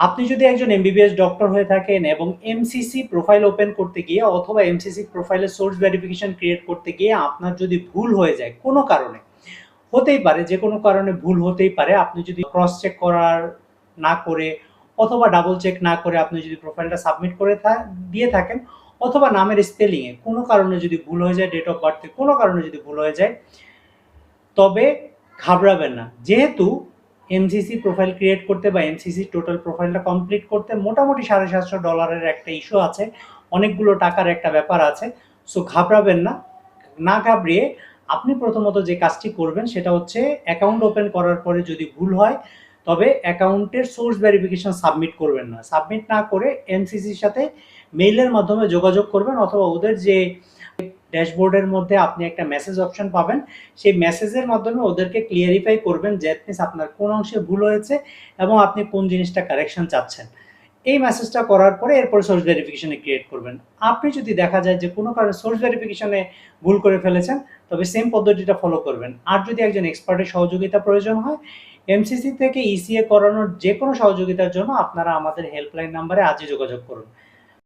আপনি যদি একজন এমবিবিএস ডক্টর হয়ে থাকেন এবং এমসিসি প্রোফাইল ওপেন করতে গিয়ে অথবা এমসিসি প্রোফাইলের সোর্স ভেরিফিকেশন ক্রিয়েট করতে গিয়ে আপনার যদি ভুল হয়ে যায় কোনো কারণে, হতেই পারে, যে কোনো কারণে ভুল হতেই পারে, আপনি যদি ক্রস চেক করার না করে অথবা ডাবল চেক না করে আপনি যদি প্রোফাইলটা সাবমিট করে দিয়ে থাকেন অথবা নামের স্পেলিংয়ে কোনো কারণে যদি ভুল হয়ে যায় ডেট অফ বার্থে কোনো কারণে যদি ভুল হয়ে যায়, তবে ঘাবড়াবেন না। যেহেতু এমসিসি প্রোফাইল ক্রিয়েট করতে বা এমসিসি টোটাল প্রোফাইলটা কমপ্লিট করতে মোটামুটি সাড়ে সাতশো ডলারের একটা ইস্যু আছে। অনেকগুলো টাকার একটা ব্যাপার আছে। সো ঘাবড়াবেন না। না ঘাবড়িয়ে আপনি প্রথমত যে কাজটি করবেন সেটা হচ্ছে অ্যাকাউন্ট ওপেন করার পরে যদি ভুল হয়, তবে অ্যাকাউন্টের সোর্স ভেরিফিকেশন সাবমিট করবেন না। সাবমিট না করে এমসিসির সাথে মেইলের মাধ্যমে যোগাযোগ করবেন অথবা ওদের যে ড্যাশবোর্ডের মধ্যে আপনি একটা মেসেজ অপশন পাবেন। সেই মেসেজের মাধ্যমে ওদেরকে ক্লিয়ারিফাই করবেন যে আপনার কোন অংশে ভুল হয়েছে এবং আপনি কোন জিনিসটা কারেকশন চাচ্ছেন। এই মেসেজটা করার পরে এরপর সোর্স ভেরিফিকেশনে ক্রিয়েট করবেন। আপনি যদি দেখা যায় যে কোনো কারণে সোর্স ভেরিফিকেশনে ভুল করে ফেলেছেন, তবে সেম পদ্ধতিটা ফলো করবেন। আর যদি একজন এক্সপার্টের সহযোগিতা প্রয়োজন হয় এমসিসি থেকে ইসিএ করানোর যে কোনো সহযোগিতার জন্য আপনারা আমাদের হেল্পলাইন নাম্বারে আজই যোগাযোগ করুন।